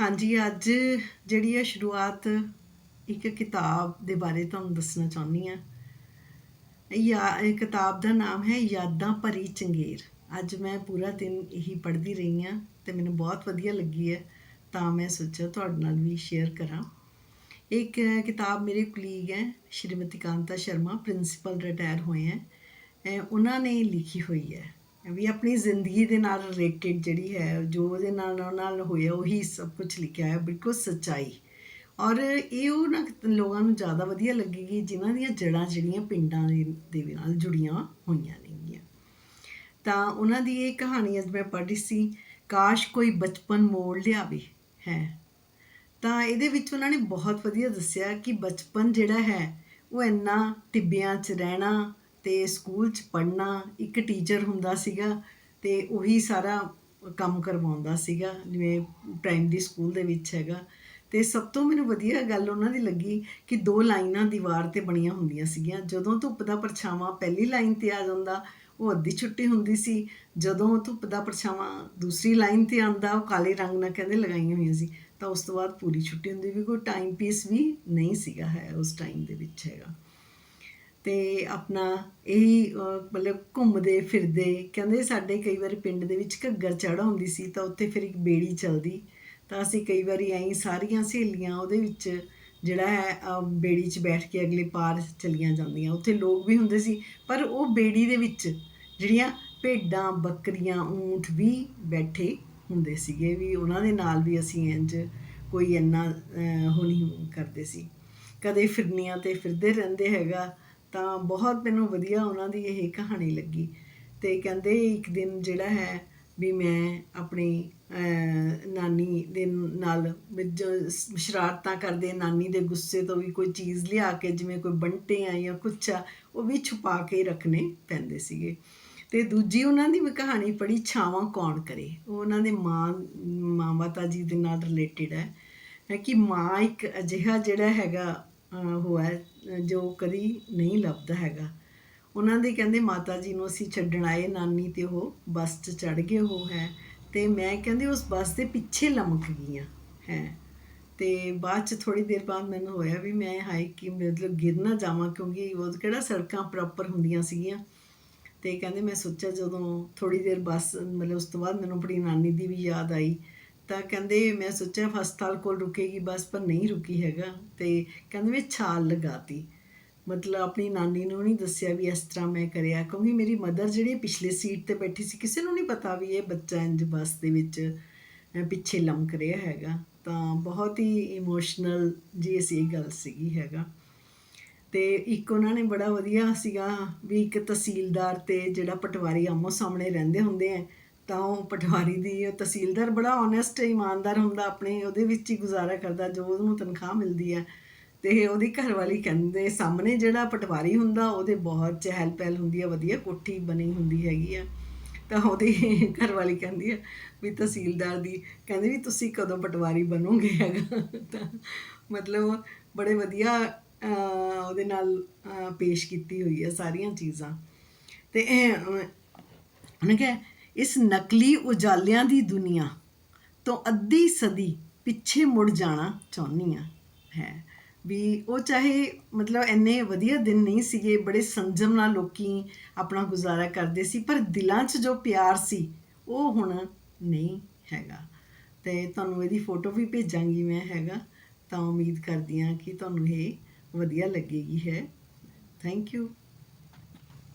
ਹਾਂਜੀ, ਅੱਜ ਜਿਹੜੀ ਹੈ ਸ਼ੁਰੂਆਤ ਇੱਕ ਕਿਤਾਬ ਦੇ ਬਾਰੇ ਤੁਹਾਨੂੰ ਦੱਸਣਾ ਚਾਹੁੰਦੀ ਆ। ਯਾ, ਇਹ ਕਿਤਾਬ ਦਾ ਨਾਮ ਹੈ ਯਾਦਾਂ ਭਰੀ ਚੰਗੇਰ। ਅੱਜ ਮੈਂ ਪੂਰਾ ਦਿਨ ਇਹੀ ਪੜ੍ਹਦੀ ਰਹੀ ਆ ਤੇ ਮੈਨੂੰ ਬਹੁਤ ਵਧੀਆ ਲੱਗੀ ਹੈ ਤਾਂ ਮੈਂ ਸੋਚਿਆ ਤੁਹਾਡੇ ਨਾਲ ਵੀ ਸ਼ੇਅਰ ਕਰਾਂ। ਇੱਕ ਕਿਤਾਬ ਮੇਰੇ ਕੁਲੀਗ ਹੈ, ਸ਼੍ਰੀਮਤੀ ਕਾਂਤਾ ਸ਼ਰਮਾ ਪ੍ਰਿੰਸੀਪਲ ਰਿਟਾਇਰ ਹੋਏ ਹੈ ਉਹਨਾਂ ਨੇ ਲਿਖੀ ਹੋਈ ਹੈ। ਵੀ ਆਪਣੀ ਜ਼ਿੰਦਗੀ ਦੇ ਨਾਲ ਰਿਲੇਟਡ ਜਿਹੜੀ ਹੈ, ਜੋ ਉਹਦੇ ਨਾਲ ਉਹਨਾਂ ਨਾਲ ਹੋਇਆ, ਉਹੀ ਸਭ ਕੁਝ ਲਿਖਿਆ ਹੈ ਬਿਲਕੁਲ ਸੱਚਾਈ। ਔਰ ਇਹ ਉਹ ਨਾ ਲੋਕਾਂ ਨੂੰ ਜ਼ਿਆਦਾ ਵਧੀਆ ਲੱਗੇਗੀ, ਜਿਨ੍ਹਾਂ ਦੀਆਂ ਜੜ੍ਹਾਂ ਜਿਹੜੀਆਂ ਪਿੰਡਾਂ ਦੇ ਦੇ ਨਾਲ ਜੁੜੀਆਂ ਹੋਈਆਂ ਨੇਗੀਆਂ। ਤਾਂ ਉਹਨਾਂ ਦੀ ਇਹ ਕਹਾਣੀ ਅੱਜ ਮੈਂ ਪੜ੍ਹੀ ਸੀ, ਕਾਸ਼ ਕੋਈ ਬਚਪਨ ਮੋੜ ਲਿਆਵੇ, ਹੈ। ਤਾਂ ਇਹਦੇ ਵਿੱਚ ਉਹਨਾਂ ਨੇ ਬਹੁਤ ਵਧੀਆ ਦੱਸਿਆ ਕਿ ਬਚਪਨ ਜਿਹੜਾ ਹੈ, ਉਹ ਇੰਨਾ ਟਿੱਬਿਆਂ 'ਚ ਰਹਿਣਾ ਅਤੇ ਸਕੂਲ 'ਚ ਪੜ੍ਹਨਾ ਇੱਕ ਟੀਚਰ ਹੁੰਦਾ ਸੀਗਾ ਅਤੇ ਉਹੀ ਸਾਰਾ ਕੰਮ ਕਰਵਾਉਂਦਾ ਸੀਗਾ, ਜਿਵੇਂ ਪ੍ਰਾਇਮਰੀ ਸਕੂਲ ਦੇ ਵਿੱਚ ਹੈਗਾ। ਅਤੇ ਸਭ ਤੋਂ ਮੈਨੂੰ ਵਧੀਆ ਗੱਲ ਉਹਨਾਂ ਦੀ ਲੱਗੀ ਕਿ ਦੋ ਲਾਈਨਾਂ ਦੀਵਾਰ ਤੇ ਬਣੀਆਂ ਹੁੰਦੀਆਂ ਸੀਗੀਆਂ। ਜਦੋਂ ਧੁੱਪ ਦਾ ਪਰਛਾਵਾਂ ਪਹਿਲੀ ਲਾਈਨ ਤੇ ਆ ਜਾਂਦਾ, ਉਹ ਅੱਧੀ ਛੁੱਟੀ ਹੁੰਦੀ ਸੀ। ਜਦੋਂ ਧੁੱਪ ਦਾ ਪਰਛਾਵਾਂ ਦੂਸਰੀ ਲਾਈਨ ਤੇ ਆਉਂਦਾ, ਉਹ ਕਾਲੇ ਰੰਗ ਨਾਲ ਕਹਿੰਦੇ ਲਗਾਈਆਂ ਹੋਈਆਂ ਸੀ। ਤਾਂ ਉਸ ਤੋਂ ਬਾਅਦ ਪੂਰੀ ਛੁੱਟੀ ਹੁੰਦੀ ਵੀ ਕੋਈ ਟਾਈਮ ਪੀਸ ਵੀ ਨਹੀਂ ਸੀਗਾ ਹੈ ਉਸ ਟਾਈਮ ਦੇ ਵਿੱਚ ਹੈਗਾ। ਤੇ ਆਪਣਾ ਇਹੀ ਮਤਲਬ ਘੁੰਮਦੇ ਫਿਰਦੇ ਕਹਿੰਦੇ ਸਾਡੇ ਕਈ ਵਾਰੀ ਪਿੰਡ ਦੇ ਵਿੱਚ ਘੱਗਰ ਚੜਾ ਹੁੰਦੀ ਸੀ ਤਾਂ ਉੱਥੇ ਫਿਰ ਇੱਕ ਬੇੜੀ ਚੱਲਦੀ। ਤਾਂ ਅਸੀਂ ਕਈ ਵਾਰੀ ਐਂ ਸਾਰੀਆਂ ਸਹੇਲੀਆਂ ਉਹਦੇ ਵਿੱਚ ਜਿਹੜਾ ਹੈ ਬੇੜੀ 'ਚ ਬੈਠ ਕੇ ਅਗਲੇ ਪਾਰ ਚਲੀਆਂ ਜਾਂਦੀਆਂ। ਉੱਥੇ ਲੋਕ ਵੀ ਹੁੰਦੇ ਸੀ ਪਰ ਉਹ ਬੇੜੀ ਦੇ ਵਿੱਚ ਜਿਹੜੀਆਂ ਭੇਡਾਂ ਬੱਕਰੀਆਂ ਊਂਠ ਵੀ ਬੈਠੇ ਹੁੰਦੇ ਸੀਗੇ ਵੀ ਉਹਨਾਂ ਦੇ ਨਾਲ ਵੀ ਅਸੀਂ ਇੰਜ ਕੋਈ ਇੰਨਾ ਅਹ, ਉਹ ਨਹੀਂ ਕਰਦੇ ਸੀ। ਕਦੇ ਫਿਰਨੀਆਂ ਤੇ ਫਿਰਦੇ ਰਹਿੰਦੇ ਹੈਗਾ ਤਾਂ ਬਹੁਤ ਮੈਨੂੰ ਵਧੀਆ ਉਹਨਾਂ ਦੀ ਇਹ ਕਹਾਣੀ ਲੱਗੀ। ਤੇ ਕਹਿੰਦੇ ਇੱਕ ਦਿਨ ਜਿਹੜਾ ਹੈ ਵੀ ਮੈਂ ਆਪਣੀ ਨਾਨੀ ਦੇ ਨਾਲ ਜੋ ਸ਼ਰਾਰਤਾਂ ਕਰਦੇ ਨਾਨੀ ਦੇ ਗੁੱਸੇ ਤੋਂ ਵੀ ਕੋਈ ਚੀਜ਼ ਲਿਆ ਕੇ, ਜਿਵੇਂ ਕੋਈ ਬੰਟੇ ਆ ਜਾਂ ਕੁਛ ਆ, ਉਹ ਵੀ ਛੁਪਾ ਕੇ ਰੱਖਣੇ ਪੈਂਦੇ ਸੀਗੇ। ਤੇ ਦੂਜੀ ਉਹਨਾਂ ਦੀ ਮੈਂ ਕਹਾਣੀ ਪੜ੍ਹੀ, ਛਾਵਾਂ ਕੌਣ ਕਰੇ? ਉਹ ਉਹਨਾਂ ਦੇ ਮਾਂ ਮਾਂ ਮਾਤਾ ਜੀ ਦੇ ਨਾਲ ਰਿਲੇਟਡ ਹੈ ਕਿ ਮਾਂ ਇੱਕ ਅਜਿਹਾ ਜਿਹੜਾ ਹੈਗਾ ਉਹ ਹੈ, ਜੋ ਕਦੀ ਨਹੀਂ ਲੱਭਦਾ ਹੈਗਾ। ਉਹਨਾਂ ਦੇ ਕਹਿੰਦੇ, ਮਾਤਾ ਜੀ ਨੂੰ ਅਸੀਂ ਛੱਡਣ ਆਏ ਨਾਨੀ ਤੇ ਉਹ ਬੱਸ 'ਚ ਚੜ ਗਏ ਉਹ ਹੈ ਤੇ ਮੈਂ ਕਹਿੰਦੇ ਉਸ ਬੱਸ ਦੇ ਪਿੱਛੇ ਲਮਕ ਗਈਆਂ ਹੈ। ਤੇ ਬਾਅਦ ਚ ਥੋੜੀ ਦੇਰ ਬਾਅਦ ਮੈਨੂੰ ਹੋਇਆ ਵੀ ਮੈਂ ਹਾਈ ਕਿ ਮਤਲਬ ਗਿਰ ਨਾ ਜਾਵਾਂ ਕਿਉਂਕਿ ਉਹ ਕਿਹੜਾ ਸੜਕਾਂ ਪ੍ਰੋਪਰ ਹੁੰਦੀਆਂ ਸੀਗੀਆਂ। ਤੇ ਕਹਿੰਦੇ ਮੈਂ ਸੋਚਿਆ ਜਦੋਂ ਥੋੜੀ ਦੇਰ ਬੱਸ, ਮਤਲਬ ਉਸ ਤੋਂ ਬਾਅਦ ਮੈਨੂੰ ਆਪਣੀ ਨਾਨੀ ਦੀ ਵੀ ਯਾਦ ਆਈ ਤਾਂ ਕਹਿੰਦੇ ਮੈਂ ਸੋਚਿਆ ਹਸਪਤਾਲ ਕੋਲ ਰੁਕੇਗੀ, ਬੱਸ ਪਰ ਨਹੀਂ ਰੁਕੀ ਹੈਗਾ। ਤੇ ਕਹਿੰਦੇ ਮੈਂ ਛਾਲ ਲਗਾਤੀ। ਮਤਲਬ ਆਪਣੀ ਨਾਨੀ ਨੂੰ ਨਹੀਂ ਦੱਸਿਆ ਵੀ ਇਸ ਤਰ੍ਹਾਂ ਮੈਂ ਕਰਿਆ, ਕਿਉਂਕਿ ਮੇਰੀ ਮਦਰ ਜਿਹੜੀ ਪਿਛਲੇ ਸੀਟ ਤੇ ਬੈਠੀ ਸੀ, ਕਿਸੇ ਨੂੰ ਨਹੀਂ ਪਤਾ ਵੀ ਇਹ ਬੱਚਾ ਇੰਜ ਬੱਸ ਦੇ ਵਿੱਚ ਪਿੱਛੇ ਲਮਕ ਰਿਹਾ ਹੈਗਾ। ਤਾਂ ਬਹੁਤ ਹੀ ਇਮੋਸ਼ਨਲ ਜੀ ਅਸੀਂ ਇਹ ਗੱਲ ਸੀਗੀ ਹੈਗਾ। ਤੇ ਇੱਕ ਉਹਨਾਂ ਨੇ ਬੜਾ ਵਧੀਆ ਸੀਗਾ ਵੀ ਇੱਕ ਤਹਿਸੀਲਦਾਰ ਤੇ ਜਿਹੜਾ ਪਟਵਾਰੀ ਆਮੋ ਸਾਹਮਣੇ ਰਹਿੰਦੇ ਹੁੰਦੇ ਆ ਤਾਂ ਉਹ ਪਟਵਾਰੀ ਦੀ ਉਹ ਤਹਿਸੀਲਦਾਰ ਬੜਾ ਓਨੈਸਟ ਇਮਾਨਦਾਰ ਹੁੰਦਾ ਆਪਣੇ ਉਹਦੇ ਵਿੱਚ ਹੀ ਗੁਜ਼ਾਰਾ ਕਰਦਾ ਜੋ ਉਹਨੂੰ ਤਨਖਾਹ ਮਿਲਦੀ ਹੈ। ਤੇ ਉਹਦੀ ਘਰਵਾਲੀ ਕਹਿੰਦੇ ਸਾਹਮਣੇ ਜਿਹੜਾ ਪਟਵਾਰੀ ਹੁੰਦਾ ਉਹਦੇ ਬਹੁਤ ਚਹਿਲ ਪਹਿਲ ਹੁੰਦੀ ਹੈ ਵਧੀਆ ਕੋਠੀ ਬਣੀ ਹੁੰਦੀ ਹੈਗੀ ਆ। ਤਾਂ ਉਹਦੀ ਘਰਵਾਲੀ ਕਹਿੰਦੀ ਹੈ ਵੀ ਤਹਿਸੀਲਦਾਰ ਦੀ ਕਹਿੰਦੇ ਵੀ ਤੁਸੀਂ ਕਦੋਂ ਪਟਵਾਰੀ ਬਣੋਗੇ ਹੈਗਾ? ਤਾਂ ਮਤਲਬ ਬੜੇ ਵਧੀਆ ਉਹਦੇ ਨਾਲ ਪੇਸ਼ ਕੀਤੀ ਹੋਈ ਹੈ ਸਾਰੀਆਂ ਚੀਜ਼ਾਂ। ਤੇ ਇਹ ਅਹ, ਉਹਨੇ ਕਿਹਾ ਇਸ ਨਕਲੀ ਉਜਾਲਿਆਂ ਦੀ ਦੁਨੀਆ ਤੋਂ ਅੱਧੀ ਸਦੀ ਪਿੱਛੇ ਮੁੜ ਜਾਣਾ ਚਾਹੁੰਦੀ ਆ ਹੈ ਵੀ ਉਹ ਚਾਹੇ ਮਤਲਬ ਇੰਨੇ ਵਧੀਆ ਦਿਨ ਨਹੀਂ ਸੀਗੇ, ਬੜੇ ਸੰਜਮ ਨਾਲ ਲੋਕੀ ਆਪਣਾ ਗੁਜ਼ਾਰਾ ਕਰਦੇ ਸੀ, ਪਰ ਦਿਲਾਂ 'ਚ ਜੋ ਪਿਆਰ ਸੀ, ਉਹ ਹੁਣ ਨਹੀਂ ਹੈਗਾ। ਤੇ ਤੁਹਾਨੂੰ ਇਹਦੀ ਫੋਟੋ ਵੀ ਭੇਜਾਂਗੀ ਮੈਂ ਹੈਗਾ। ਤਾਂ ਉਮੀਦ ਕਰਦੀ ਹਾਂ ਕਿ ਤੁਹਾਨੂੰ ਇਹ ਵਧੀਆ ਲੱਗੇਗੀ ਹੈ। Thank you